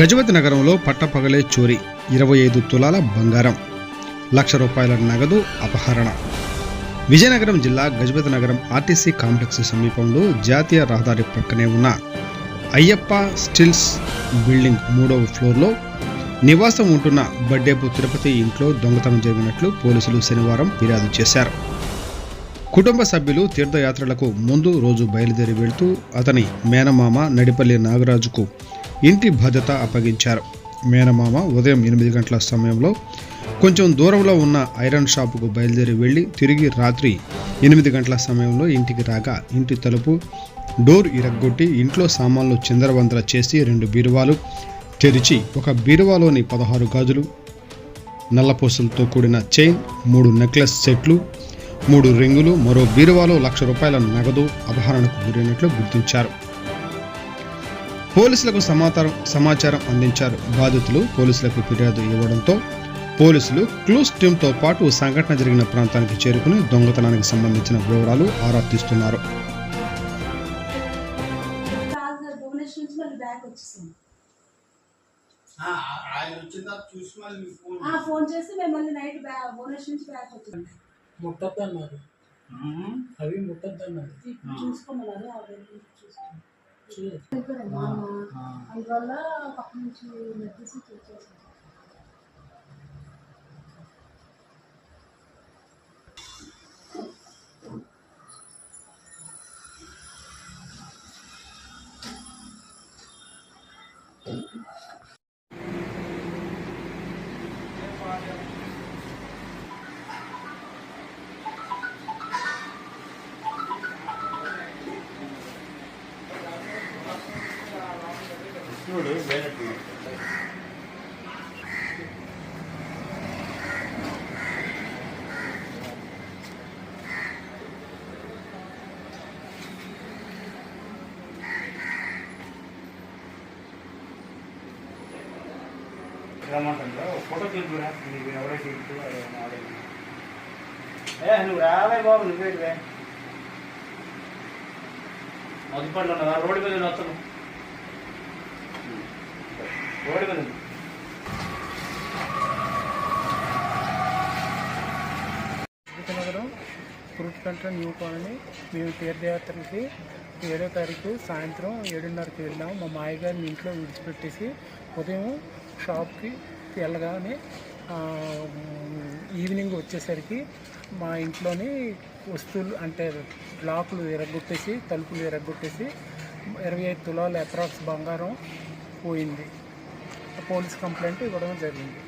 గజపతి నగరంలో పట్టపగలే చోరీ ఇరవై ఐదు తులాల బంగారం లక్ష రూపాయల నగదు అపహరణ. విజయనగరం జిల్లా గజపతి నగరం ఆర్టీసీ కాంప్లెక్స్ సమీపంలో జాతీయ రహదారి ప్రక్కనే ఉన్న అయ్యప్ప స్టిల్స్ బిల్డింగ్ మూడవ ఫ్లోర్లో నివాసం ఉంటున్న బడ్డేపు తిరుపతి ఇంట్లో దొంగతనం జరిగినట్లు పోలీసులు శనివారం ఫిర్యాదు చేశారు. కుటుంబ సభ్యులు తీర్థయాత్రలకు ముందు రోజు బయలుదేరి వెళ్తూ అతని మేనమామ నడిపల్లి నాగరాజుకు ఇంటి బాధ్యత అప్పగించారు. మేనమామ ఉదయం ఎనిమిది గంటల సమయంలో కొంచెం దూరంలో ఉన్న ఐరన్ షాపుకు బయలుదేరి వెళ్ళి తిరిగి రాత్రి ఎనిమిది గంటల సమయంలో ఇంటికి రాగా ఇంటి తలుపు డోర్ ఇరగ్గొట్టి ఇంట్లో సామాన్లు చిందరవందర చేసి రెండు బీరువాలు తెరిచి ఒక బీరువాలోని పదహారు గాజులు నల్లపూసలతో కూడిన చైన్ మూడు నెక్లెస్ సెట్లు మూడు రింగులు మరో బీరువాలో లక్ష రూపాయల నగదు అపహరణకు గురైనట్లు గుర్తించారు. పోలీసులకు సమాచారం సమాచారం అందించారు. బాధితులు పోలీసులకు ఫిర్యాదు ఇవ్వడంతో పోలీసులు క్లూస్ టీంతో పాటు సంఘటన జరిగిన ప్రాంతానికి చేరుకుని దొంగతనానికి సంబంధించిన వివరాలు ఆరా తీస్తున్నారు. ఫోన్ చేసి నైట్ భువనేశ్వర్ నుంచి బ్యాక్ ముట్టద్దన్నారు. అవి ముట్టద్దన్నారు. చూసుకోమన్నారు ఆ వెళ్ళి చూసుకున్నాం చూడు. ఇక్కడ మా అమ్మ అందువల్ల పక్క నుంచి నెట్టేసి కృష్ణుడు చూడు వేరే రమ్మంటుందా ఫోటో తీసుకురా నీకు ఎవరో తీసుకు ఏ నువ్వు రావే బాబు నువ్వేటివే మొదటిపండు ఉన్నదా రోడ్డు మీద వస్తున్నావు. రోడ్డు నగరం ఫ్రూట్ న్యూ కాలనీ. మేము తీర్థయాత్రకి ఏడో తారీఖు సాయంత్రం ఏడున్నరకి వెళ్ళాము. మా మాయగారిని ఇంట్లో విడిచిపెట్టేసి ఉదయం షాప్కి వెళ్ళగానే ఈవినింగ్ వచ్చేసరికి మా ఇంట్లోని వస్తువులు అంటే బ్లాకులు ఎరగొట్టేసి తలుపులు ఎరగొట్టేసి ఇరవై ఐదు తులాల అప్రాక్స్ బంగారం పోయింది. పోలీస్ కంప్లైంట్ ఇవ్వడం జరిగింది.